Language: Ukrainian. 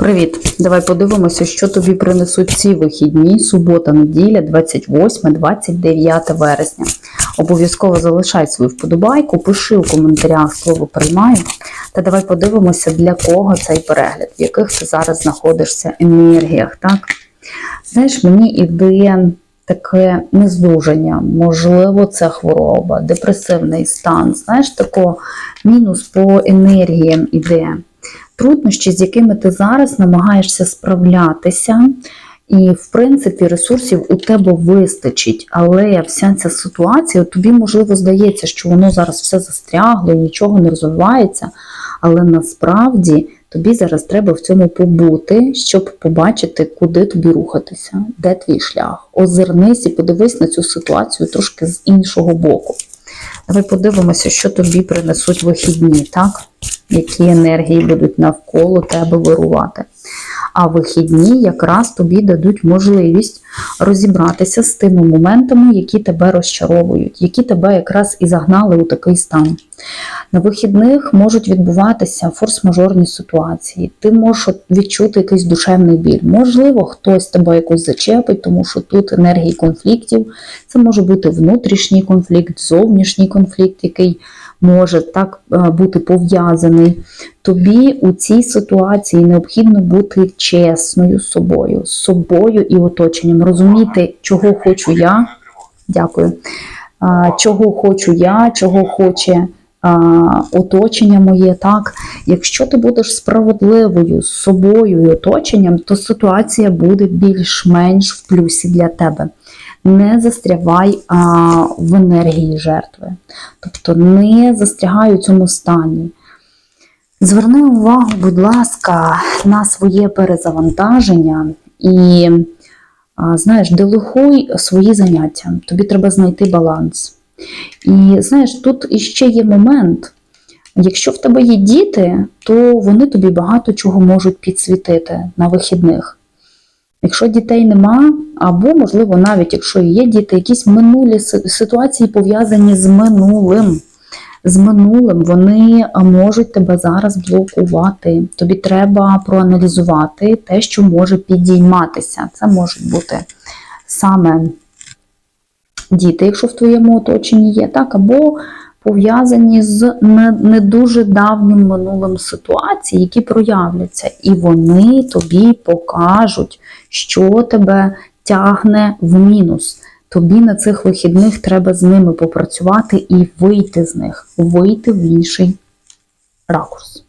Привіт! Давай подивимося, що тобі принесуть ці вихідні, субота, неділя, 28-29 вересня. Обов'язково залишай свою вподобайку, пиши у коментарях слово приймаю. Та давай подивимося, для кого цей перегляд, в яких ти зараз знаходишся енергіях. так? Знаєш, мені іде таке нездужання, можливо, це хвороба, депресивний стан. Знаєш, тако мінус по енергіям іде труднощі, з якими ти зараз намагаєшся справлятися, і, в принципі, ресурсів у тебе вистачить, але вся ця ситуація, тобі, можливо, здається, що воно зараз все застрягло і нічого не розвивається, але насправді тобі зараз треба в цьому побути, щоб побачити, куди тобі рухатися, де твій шлях. Озирнись і подивись на цю ситуацію трошки з іншого боку. Давай подивимося, що тобі принесуть вихідні, так? Які енергії будуть навколо тебе вирувати. А вихідні якраз тобі дадуть можливість розібратися з тими моментами, які тебе розчаровують, які тебе якраз і загнали у такий стан. На вихідних можуть відбуватися форс-мажорні ситуації. Ти можеш відчути якийсь душевний біль. Можливо, хтось тебе якось зачепить, тому що тут енергії конфліктів. Це може бути внутрішній конфлікт, зовнішній конфлікт, який може так е, бути пов'язаний. Тобі у цій ситуації необхідно бути чесною з собою, з собою і оточенням, розуміти, чого хочу я. Дякую. Чого хочу я, чого хоче оточення моє. Так, якщо ти будеш справедливою з собою і оточенням, то ситуація буде більш-менш в плюсі для тебе. Не застрявай а, в енергії жертви, тобто не застрягай у цьому стані. Зверни увагу, будь ласка, на своє перезавантаження і, а, знаєш, делегуй свої заняття. Тобі треба знайти баланс. І знаєш, тут іще є момент. Якщо в тебе є діти, то вони тобі багато чого можуть підсвітити на вихідних. Якщо дітей нема, або, можливо, навіть якщо є діти, якісь минулі ситуації пов'язані з минулим. З минулим вони можуть тебе зараз блокувати. Тобі треба проаналізувати те, що може підійматися. Це можуть бути саме діти, якщо в твоєму оточенні є, так, або пов'язані з не, не дуже давнім минулим ситуацій, які проявляться, і вони тобі покажуть, що тебе тягне в мінус. Тобі на цих вихідних треба з ними попрацювати і вийти з них, вийти в інший ракурс.